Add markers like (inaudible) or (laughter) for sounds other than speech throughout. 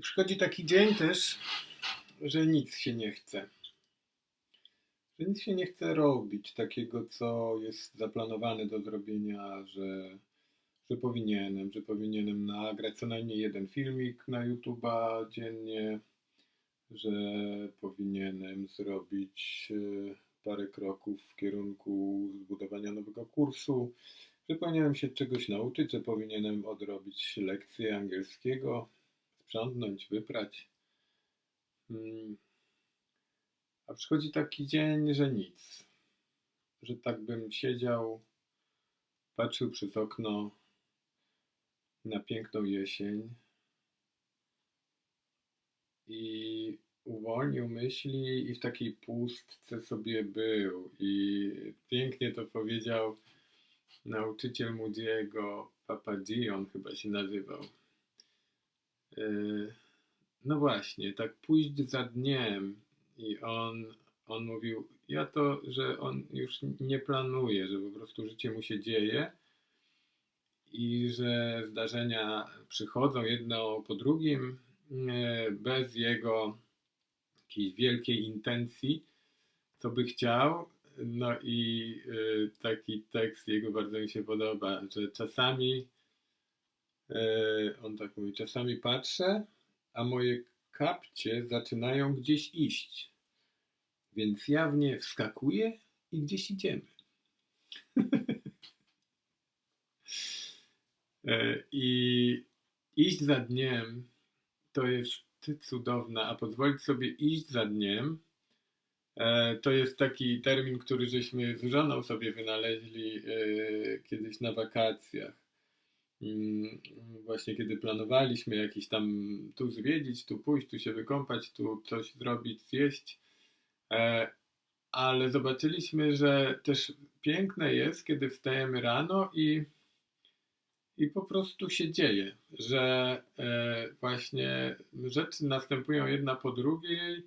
I przychodzi taki dzień też, że nic się nie chce. Że nic się nie chce robić takiego, co jest zaplanowane do zrobienia, że, że powinienem, że powinienem nagrać co najmniej jeden filmik na YouTube'a dziennie, że powinienem zrobić e, parę kroków w kierunku zbudowania nowego kursu, że powinienem się czegoś nauczyć, że powinienem odrobić lekcję angielskiego, sprzątnąć, wyprać. Hmm. A przychodzi taki dzień, że nic. Że tak bym siedział, patrzył przez okno na piękną jesień i uwolnił myśli i w takiej pustce sobie był. I pięknie to powiedział nauczyciel Moody'ego, Papa Dion chyba się nazywał. E, no właśnie, tak pójść za dniem i on, on mówił, ja to, że on już nie planuje, że po prostu życie mu się dzieje i że zdarzenia przychodzą jedno po drugim e, bez jego jakiejś wielkiej intencji, co by chciał. No i y, taki tekst jego bardzo mi się podoba, że czasami on tak mówi, czasami patrzę, a moje kapcie zaczynają gdzieś iść. Więc ja w nie wskakuję i gdzieś idziemy. (laughs) E, I iść za dniem to jest cudowna, a pozwolić sobie iść za dniem, e, to jest taki termin, który żeśmy z żoną sobie wynaleźli e, kiedyś na wakacjach. Mm, właśnie kiedy planowaliśmy jakiś tam tu zwiedzić, tu pójść, tu się wykąpać, tu coś zrobić, zjeść. E, ale zobaczyliśmy, że też piękne jest, kiedy wstajemy rano i i po prostu się dzieje, że e, właśnie rzeczy następują jedna po drugiej,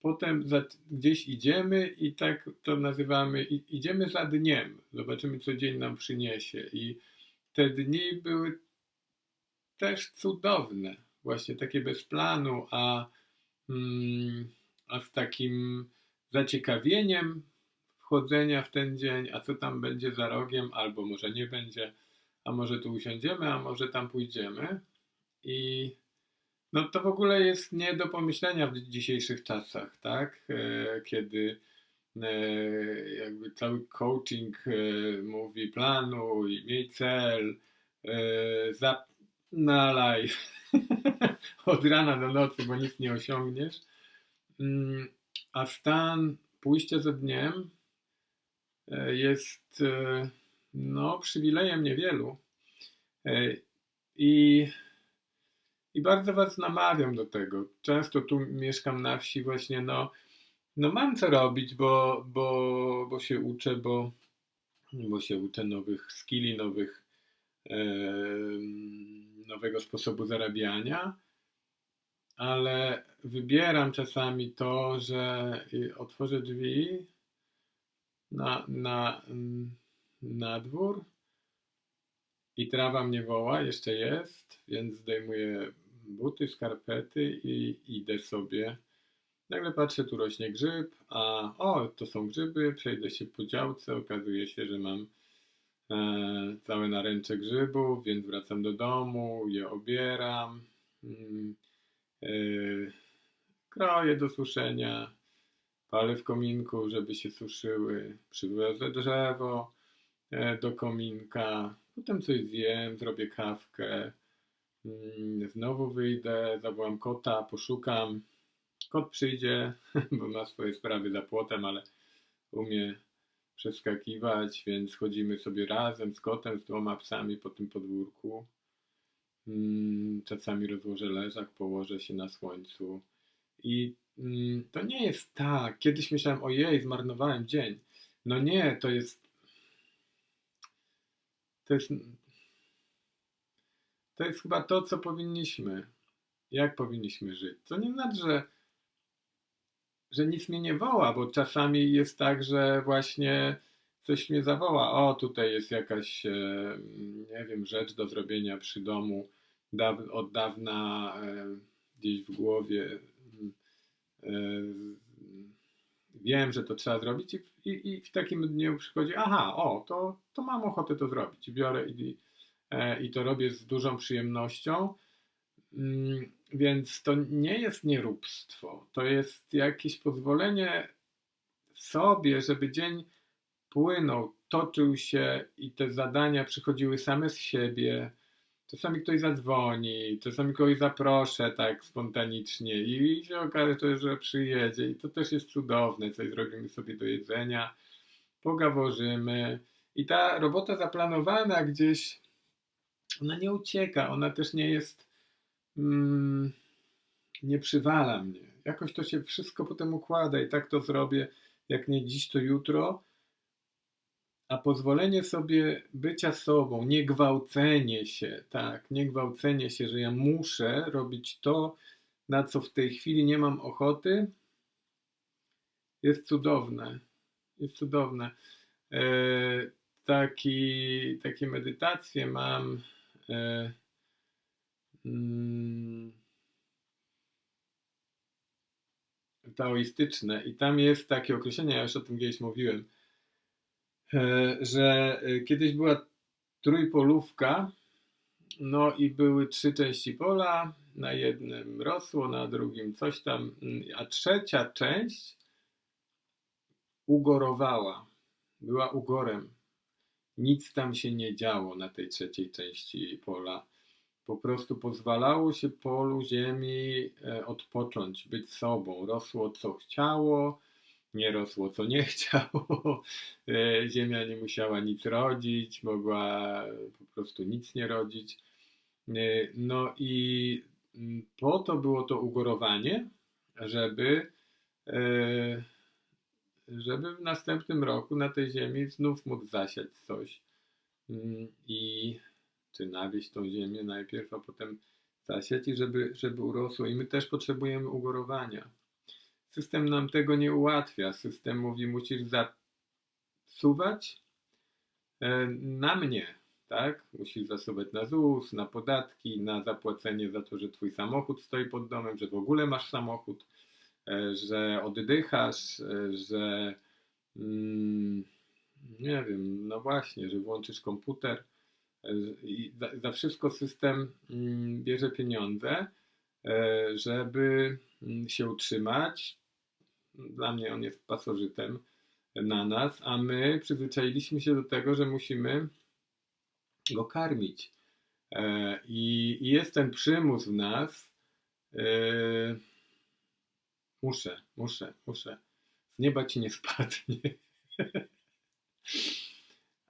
potem gdzieś idziemy i tak to nazywamy, idziemy za dniem, zobaczymy co dzień nam przyniesie i te dni były też cudowne, właśnie takie bez planu, a, mm, a z takim zaciekawieniem wchodzenia w ten dzień, a co tam będzie za rogiem, albo może nie będzie a może tu usiądziemy, a może tam pójdziemy. I no to w ogóle jest nie do pomyślenia w dzisiejszych czasach, tak? E, kiedy jakby cały coaching e, mówi planuj, miej cel, zapnalaj (laughs) od rana do nocy, bo nic nie osiągniesz. Mm, a stan pójścia za dniem jest no, przywilejem niewielu. E, I, I bardzo Was namawiam do tego. Często tu mieszkam na wsi, właśnie, no, no mam co robić, bo, bo, bo się uczę, bo, bo się uczę nowych skilli, nowych, e, nowego sposobu zarabiania, ale wybieram czasami to, że otworzę drzwi na, na, na dwór i trawa mnie woła, jeszcze jest, więc zdejmuję buty, skarpety i idę sobie. Nagle patrzę, tu rośnie grzyb, a o, to są grzyby, przejdę się po działce, okazuje się, że mam e, całe naręcze grzybów, więc wracam do domu, je obieram, mm, e, kroję do suszenia, palę w kominku, żeby się suszyły, przywiozę drzewo, E, do kominka, potem coś zjem, zrobię kawkę, mm, znowu wyjdę, zawołam kota, poszukam. Kot przyjdzie, (laughs) bo ma swoje sprawy za płotem, ale umie przeskakiwać, więc chodzimy sobie razem z kotem, z dwoma psami po tym podwórku. Mm, czasami rozłożę leżak, położę się na słońcu. I mm, to nie jest tak. Kiedyś myślałem, ojej, zmarnowałem dzień. No nie, to jest to jest, to jest chyba to, co powinniśmy, jak powinniśmy żyć. To nie znaczy, że, że nic mnie nie woła, bo czasami jest tak, że właśnie coś mnie zawoła. O, tutaj jest jakaś, e, nie wiem, rzecz do zrobienia przy domu. od dawna e, gdzieś w głowie wiem, że to trzeba zrobić i, i, i, w takim dniu przychodzi, aha, o, to, to mam ochotę to zrobić. Biorę i, i to robię z dużą przyjemnością. Więc to nie jest nieróbstwo, to jest jakieś pozwolenie sobie, żeby dzień płynął, toczył się i te zadania przychodziły same z siebie. Czasami ktoś zadzwoni, czasami kogoś zaproszę tak spontanicznie i się okaże, że przyjedzie. I to też jest cudowne, coś zrobimy sobie do jedzenia, pogaworzymy. I ta robota zaplanowana gdzieś, ona nie ucieka, ona też nie jest, mm, nie przywala mnie. Jakoś to się wszystko potem układa i tak to zrobię, jak nie dziś, to jutro, a pozwolenie sobie bycia sobą, nie gwałcenie się, tak, nie gwałcenie się, że ja muszę robić to, na co w tej chwili nie mam ochoty, jest cudowne. Jest cudowne. E, taki, takie medytacje mam. E, taoistyczne i tam jest takie określenie, ja już o tym kiedyś mówiłem, E, że e, kiedyś była trójpolówka, no i były trzy części pola, na jednym rosło, na drugim coś tam, mm, a trzecia część ugorowała, była ugorem. Nic tam się nie działo na tej trzeciej części pola. Po prostu pozwalało się polu ziemi e, odpocząć, być sobą. Rosło co chciało, nie rosło, co nie (laughs) chciało. E, ziemia nie musiała nic rodzić, mogła po prostu nic nie rodzić. E, no i po to było to ugorowanie, żeby, e, żeby w następnym roku na tej ziemi znów móc zasiać coś. Mm, I czy nawieść tą ziemię najpierw, a potem zasiać i żeby, żeby urosło. I my też potrzebujemy ugorowania System nam tego nie ułatwia. System mówi, musisz zasuwać e, na mnie, tak? Musisz zasuwać na ZUS, na podatki, na zapłacenie za to, że twój samochód stoi pod domem, że w ogóle masz samochód, e, że oddychasz, e, że mm, nie wiem, no właśnie, że włączysz komputer i za, za wszystko system mm, bierze pieniądze, żeby mm, się utrzymać, dla mnie on jest pasożytem na nas, a my przyzwyczailiśmy się do tego, że musimy go karmić. E, I, jest ten przymus w nas. E, muszę, muszę, muszę. Z nieba ci nie spadnie. (laughs)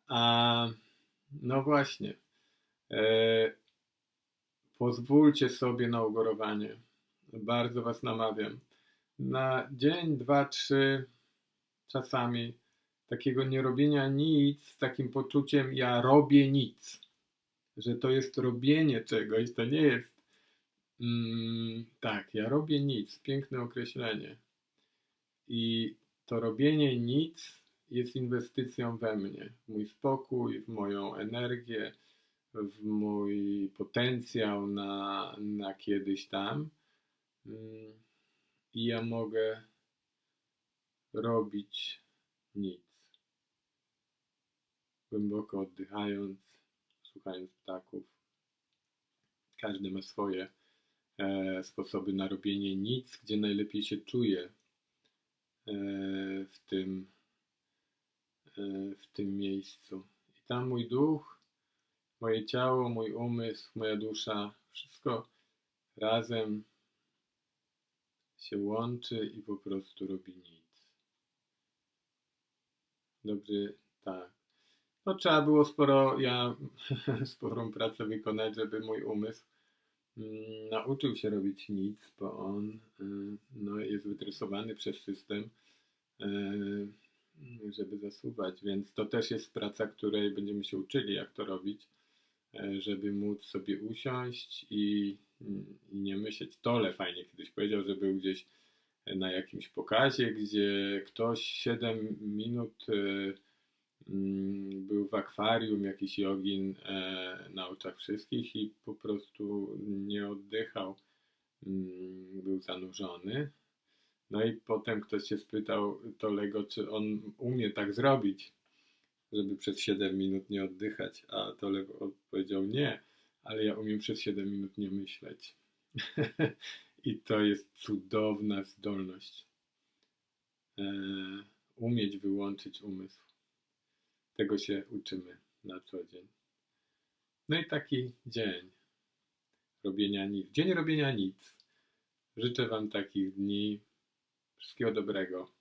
A no właśnie. E, pozwólcie sobie na ugorowanie. Bardzo Was namawiam na dzień, dwa, trzy, czasami takiego nierobienia nic, z takim poczuciem ja robię nic, że to jest robienie czegoś, to nie jest mm, tak, ja robię nic, piękne określenie. I to robienie nic jest inwestycją we mnie, w mój spokój, w moją energię, w mój potencjał na, na kiedyś tam. Mm i ja mogę robić nic. Głęboko oddychając, słuchając ptaków. Każdy ma swoje e, sposoby na robienie nic, gdzie najlepiej się czuje e, w, tym, w tym miejscu. I tam mój duch, moje ciało, mój umysł, moja dusza, wszystko razem się łączy i po prostu robi nic. Dobrze, tak. No trzeba było sporo, ja (laughs) sporą pracę wykonać, żeby mój umysł mm, nauczył się robić nic, bo on y, no, jest wytresowany przez system, y, żeby zasuwać, więc to też jest praca, której będziemy się uczyli, jak to robić, y, żeby móc sobie usiąść i i nie myśleć. Tole fajnie kiedyś powiedział, że był gdzieś na jakimś pokazie, gdzie ktoś 7 minut e, mm, był w akwarium, jakiś jogin e, na oczach wszystkich i po prostu nie oddychał mm, był zanurzony. No i potem ktoś się spytał Tolego, czy on umie tak zrobić, żeby przez 7 minut nie oddychać, a Tole odpowiedział nie, ale ja umiem przez 7 minut nie myśleć. (laughs) I to jest cudowna zdolność. E, umieć wyłączyć umysł. Tego się uczymy na co dzień. No i taki dzień robienia nic. Dzień robienia nic. Życzę Wam takich dni. Wszystkiego dobrego.